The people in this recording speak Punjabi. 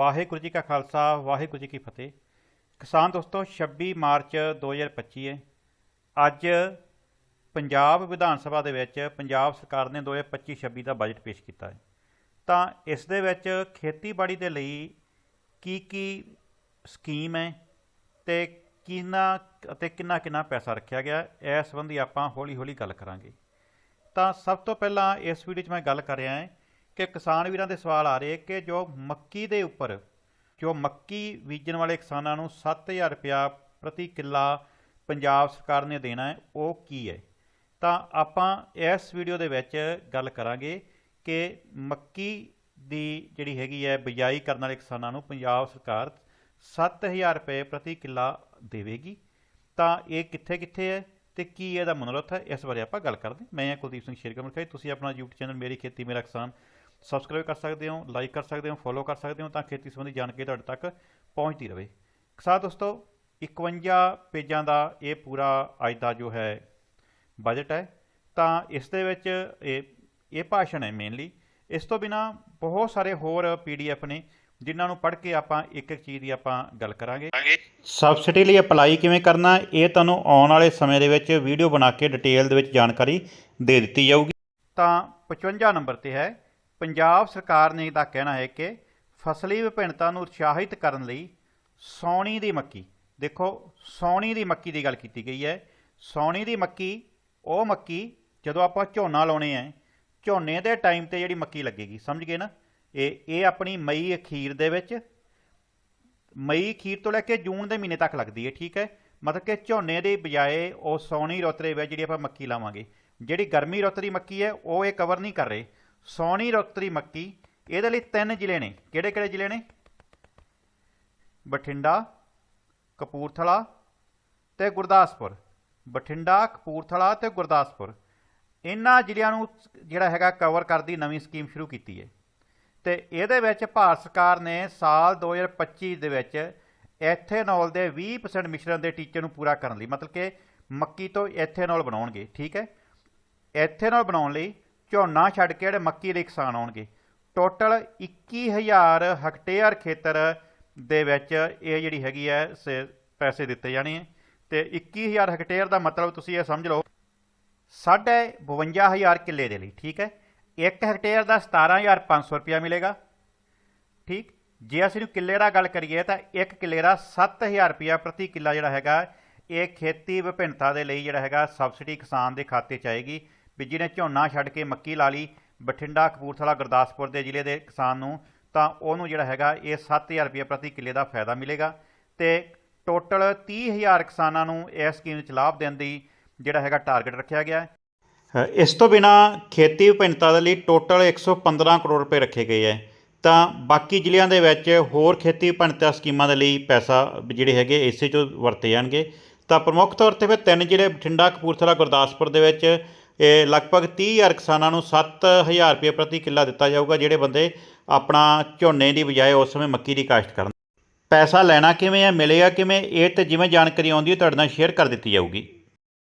ਵਾਹਿਗੁਰੂ ਜੀ ਕਾ ਖਾਲਸਾ, ਵਾਹਿਗੁਰੂ ਜੀ ਕੀ ਫਤਿਹ। ਕਿਸਾਨ ਦੋਸਤੋ 26 ਮਾਰਚ 2025 ਹੈ ਅੱਜ ਪੰਜਾਬ ਵਿਧਾਨ ਸਭਾ ਦੇ ਵਿੱਚ ਪੰਜਾਬ ਸਰਕਾਰ ਨੇ 2025-26 ਦਾ ਬਜਟ ਪੇਸ਼ ਕੀਤਾ ਹੈ। ਤਾਂ ਇਸ ਦੇ ਵਿੱਚ ਖੇਤੀਬਾੜੀ ਦੇ ਲਈ ਕੀ ਕੀ ਸਕੀਮ ਹੈ ਤੇ ਕਿੰਨਾ ਅਤੇ ਕਿੰਨਾ ਕਿੰਨਾ ਪੈਸਾ ਰੱਖਿਆ ਗਿਆ, ਇਸ ਸੰਬੰਧੀ ਆਪਾਂ ਹੌਲੀ ਹੌਲੀ ਗੱਲ ਕਰਾਂਗੇ। ਤਾਂ ਸਭ ਤੋਂ ਪਹਿਲਾਂ ਇਸ ਵੀਡੀਓ 'ਚ ਮੈਂ ਗੱਲ ਕਰ ਰਿਹਾ ਹਾਂ ਕਿ ਕਿਸਾਨ ਵੀਰਾਂ ਦੇ ਸਵਾਲ ਆ ਰਹੇ ਕਿ ਜੋ ਮੱਕੀ ਦੇ ਉੱਪਰ, ਜੋ ਮੱਕੀ ਬੀਜਣ ਵਾਲੇ ਕਿਸਾਨਾਂ ਨੂੰ 7000 ਰੁਪਇਆ ਪ੍ਰਤੀ ਕਿੱਲਾ ਪੰਜਾਬ ਸਰਕਾਰ ਨੇ ਦੇਣਾ ਹੈ, ਉਹ ਕੀ ਹੈ? ਤਾਂ ਆਪਾਂ ਇਸ ਵੀਡੀਓ ਦੇ ਵਿੱਚ ਗੱਲ ਕਰਾਂਗੇ ਕਿ ਮੱਕੀ ਦੀ ਜਿਹੜੀ ਹੈਗੀ ਹੈ ਬਿਜਾਈ ਕਰਨ ਵਾਲੇ ਕਿਸਾਨਾਂ ਨੂੰ ਪੰਜਾਬ ਸਰਕਾਰ 7000 ਰੁਪਏ ਪ੍ਰਤੀ ਕਿੱਲਾ ਦੇਵੇਗੀ। ਤਾਂ ਇਹ ਕਿੱਥੇ ਕਿੱਥੇ ਹੈ ਤੇ ਕੀ ਇਹਦਾ ਮਨੋਰਥ ਹੈ? ਇਸ ਬਾਰੇ ਆਪਾਂ ਗੱਲ ਕਰਦੇ ਮੈਂ ਕੁਲਦੀਪ ਸਿੰਘ ਸ਼ੇਰਕਮਲ ਖਾਈ ਤੁਸੀਂ ਆਪਣਾ YouTube ਚੈਨਲ, ਮੇਰੀ ਖੇਤੀ, ਮੇਰਾ ਕਿਸਾਨ ਸਬਸਕ੍ਰਾਈਬ ਕਰ ਸਕਦੇ ਹੋ ਲਾਈਕ ਕਰ ਸਕਦੇ ਹੋ ਫੋਲੋ ਕਰ ਸਕਦੇ ਹੋ ਤਾਂ ਖੇਤੀ ਸੰਬੰਧੀ ਜਾਣਕਾਰੀ ਤੁਹਾਡੇ ਤੱਕ ਪਹੁੰਚਦੀ ਰਹੇ। ਕਿਸਾਨ ਦੋਸਤੋ 51 ਪੇਜਾਂ ਦਾ ਇਹ ਪੂਰਾ ਅੱਜ ਦਾ ਜੋ ਹੈ ਬਜਟ ਹੈ ਤਾਂ ਇਸ ਦੇ ਵਿੱਚ ਇਹ ਇਹ ਭਾਸ਼ਣ ਹੈ ਮੇਨਲੀ ਇਸ ਤੋਂ ਬਿਨਾ ਬਹੁਤ ਸਾਰੇ ਹੋਰ ਪੀਡੀਐਫ ਨੇ ਜਿਨ੍ਹਾਂ ਨੂੰ ਪੜ੍ਹ ਕੇ ਆਪਾਂ ਇੱਕ ਇੱਕ ਚੀਜ਼ ਦੀ ਆਪਾਂ ਗੱਲ ਕਰਾਂਗੇ। ਸਬਸਿਡੀ ਲਈ ਅਪਲਾਈ ਕਿਵੇਂ ਕਰਨਾ ਇਹ ਤੁਹਾਨੂੰ ਆਉਣ ਵਾਲੇ ਸਮੇਂ ਦੇ ਵਿੱਚ ਵੀਡੀਓ ਬਣਾ ਕੇ ਡਿਟੇਲ ਦੇ ਵਿੱਚ ਜਾਣਕਾਰੀ ਦੇ ਦਿੱਤੀ ਜਾਊਗੀ। ਤਾਂ 55 ਨੰਬਰ ਤੇ ਹੈ ਪੰਜਾਬ ਸਰਕਾਰ ਨੇ ਦਾ ਕਹਿਣਾ ਹੈ ਕਿ ਫਸਲੀ ਵਿਭਿੰਨਤਾ ਨੂੰ ਉਤਸ਼ਾਹਿਤ ਕਰਨ ਲਈ ਸੌਣੀ ਦੀ ਮੱਕੀ, ਦੇਖੋ ਸੌਣੀ ਦੀ ਮੱਕੀ ਦੀ ਗੱਲ ਕੀਤੀ ਗਈ ਹੈ, ਸੌਣੀ ਦੀ ਮੱਕੀ, ਉਹ ਮੱਕੀ ਜਦੋਂ ਆਪਾਂ ਝੋਨਾ ਲਾਉਣੇ ਆ ਝੋਨੇ ਦੇ ਟਾਈਮ ਤੇ ਜਿਹੜੀ ਮੱਕੀ ਲੱਗੇਗੀ, ਸਮਝ ਗਏ ਨਾ? ਇਹ ਇਹ ਆਪਣੀ ਮਈ ਅਖੀਰ ਦੇ ਵਿੱਚ, ਮਈ ਅਖੀਰ ਤੋਂ ਲੈ ਕੇ ਜੂਨ ਦੇ ਮਹੀਨੇ ਤੱਕ ਲੱਗਦੀ ਹੈ, ਠੀਕ ਹੈ? ਮਤਲਬ ਕਿ ਝੋਨੇ ਦੇ ਬਜਾਏ ਉਹ ਸੌਣੀ ਰੁੱਤ ਦੇ ਵਿੱਚ ਜਿਹੜੀ ਆਪਾਂ ਮੱਕੀ ਲਾਵਾਂਗੇ, ਜਿਹੜੀ ਗਰਮੀ ਰੁੱਤ ਦੀ ਮੱਕੀ ਹੈ, ਉਹ ਇਹ ਕਵਰ ਨਹੀਂ ਕਰ ਰਹੇ। ਸੌਣੀ ਰੁੱਤ ਮੱਕੀ। ਇਹਦੇ ਲਈ ਤਿੰਨ ਜ਼ਿਲ੍ਹੇ ਨੇ। ਕਿਹੜੇ ਕਿਹੜੇ ਜ਼ਿਲ੍ਹੇ ਨੇ? ਬਠਿੰਡਾ, ਕਪੂਰਥਲਾ ਤੇ ਗੁਰਦਾਸਪੁਰ। ਬਠਿੰਡਾ, ਕਪੂਰਥਲਾ ਤੇ ਗੁਰਦਾਸਪੁਰ। ਇਹਨਾਂ ਜ਼ਿਲ੍ਹਿਆਂ ਨੂੰ ਜਿਹੜਾ ਹੈਗਾ ਕਵਰ ਕਰਦੀ ਨਵੀਂ ਸਕੀਮ ਸ਼ੁਰੂ ਕੀਤੀ ਹੈ। ਤੇ ਇਹਦੇ ਵਿੱਚ ਭਾਰਤ ਸਰਕਾਰ ਨੇ ਸਾਲ 2025 ਦੇ ਵਿੱਚ ਐਥੇਨੋਲ ਦੇ 20% ਮਿਸ਼ਰਣ ਦੇ ਟੀਚੇ ਨੂੰ ਪੂਰਾ ਕਰਨ ਲਈ, ਮਤਲਬ ਕਿ ਮੱਕੀ ਤੋਂ ਐਥੇਨੋਲ ਬਣਾਉਣਗੇ, ਠੀਕ ਹੈ? ਐਥੇਨੋਲ ਬਣਾਉਣ ਲਈ ਝੋਨਾ ਛੱਡ ਕੇ ਜਿਹੜੇ ਮੱਕੀ ਲਈ ਕਿਸਾਨ ਆਉਣਗੇ। ਟੋਟਲ 21000 ਹੈਕਟੇਅਰ ਖੇਤਰ ਦੇ ਵਿੱਚ ਇਹ ਜਿਹੜੀ ਹੈਗੀ ਹੈ, ਸੇ- ਪੈਸੇ ਦਿੱਤੇ ਜਾਣੇ ਹੈ ਤੇ 21000 ਹੈਕਟੇਅਰ ਦਾ ਮਤਲਬ ਤੁਸੀਂ ਇਹ ਸਮਝ ਲਓ, ਸਾਢੇ 52000 ਕਿੱਲੇ ਦੇ ਲਈ, ਠੀਕ ਹੈ? 1 ਹੈਕਟੇਅਰ ਦਾ 17500 ਰੁਪਇਆ ਮਿਲੇਗਾ, ਠੀਕ? ਜੇ ਅਸੀਂ ਕਿੱਲੇ ਦਾ ਗੱਲ ਕਰੀਏ ਤਾਂ 1 ਕਿੱਲੇ ਦਾ 7000 ਰੁਪਇਆ ਪ੍ਰਤੀ ਕਿੱਲਾ ਜਿਹੜਾ ਹੈਗਾ, ਇਹ ਖੇਤੀ ਵਿਭਿੰਨਤਾ ਦੇ ਲਈ ਜਿਹੜਾ ਹੈਗਾ ਸਬਸਿਡੀ ਕਿਸਾਨ ਦੇ ਖਾਤੇ 'ਚ ਆਏਗੀ। ਵੀ ਜਿਹਨੇ ਝੋਨਾ ਛੱਡ ਕੇ ਮੱਕੀ ਲਾ ਲਈ, ਬਠਿੰਡਾ, ਕਪੂਰਥਲਾ, ਗੁਰਦਾਸਪੁਰ ਦੇ ਜ਼ਿਲ੍ਹੇ ਦੇ ਕਿਸਾਨ ਨੂੰ, ਤਾਂ ਉਹਨੂੰ ਜਿਹੜਾ ਹੈਗਾ, ਇਹ 7000 ਰੁਪਇਆ ਪ੍ਰਤੀ ਕਿੱਲੇ ਦਾ ਫਾਇਦਾ ਮਿਲੇਗਾ। ਤੇ ਟੋਟਲ 30000 ਕਿਸਾਨਾਂ ਨੂੰ ਇਸ ਸਕੀਮ 'ਚ ਲਾਭ ਦੇਣ ਦੀ ਜਿਹੜਾ ਹੈਗਾ ਟਾਰਗੇਟ ਰੱਖਿਆ ਗਿਆ ਹੈ। ਇਸ ਤੋਂ ਬਿਨਾ ਖੇਤੀ ਵਿਭਿੰਨਤਾ ਦੇ ਲਈ ਟੋਟਲ 115 ਕਰੋੜ ਰੁਪਏ ਰੱਖੇ ਗਏ ਹੈ। ਤਾਂ ਬਾਕੀ ਜ਼ਿਲ੍ਹਿਆਂ ਦੇ ਵਿੱਚ ਹੋਰ ਖੇਤੀ ਵਿਭਿੰਨਤਾ ਸਕੀਮਾਂ ਦੇ ਲਈ ਪੈਸਾ ਜਿਹੜੇ ਹੈਗੇ, ਇਸੇ ਚੋਂ ਵਰਤੇ ਜਾਣਗੇ। ਤਾਂ ਪ੍ਰਮੁੱਖ ਤੌਰ ਤੇ ਫਿਰ ਤਿੰਨ ਜ਼ਿਲ੍ਹੇ, ਬਠਿੰਡਾ, ਕਪੂਰਥਲਾ, ਗੁਰਦਾਸਪੁਰ ਦੇ ਵਿੱਚ ਇਹ ਲਗਭਗ 30000 ਕਿਸਾਨਾਂ ਨੂੰ 7000 ਰੁਪਏ ਪ੍ਰਤੀ ਕਿੱਲਾ ਦਿੱਤਾ ਜਾਊਗਾ, ਜਿਹੜੇ ਬੰਦੇ ਆਪਣਾ ਝੋਨੇ ਦੀ ਬਜਾਏ ਉਸ ਸਮੇਂ ਮੱਕੀ ਦੀ ਕਾਸ਼ਤ ਕਰਨ। ਪੈਸਾ ਲੈਣਾ ਕਿਵੇਂ ਹੈ ਮਿਲੇਗਾ ਕਿਵੇਂ, ਇਹ ਤੇ ਜਿਵੇਂ ਜਾਣਕਾਰੀ ਆਉਂਦੀ ਹੈ, ਤੁਹਾਡੇ ਨਾਲ ਸ਼ੇਅਰ ਕਰ ਦਿੱਤੀ ਜਾਊਗੀ।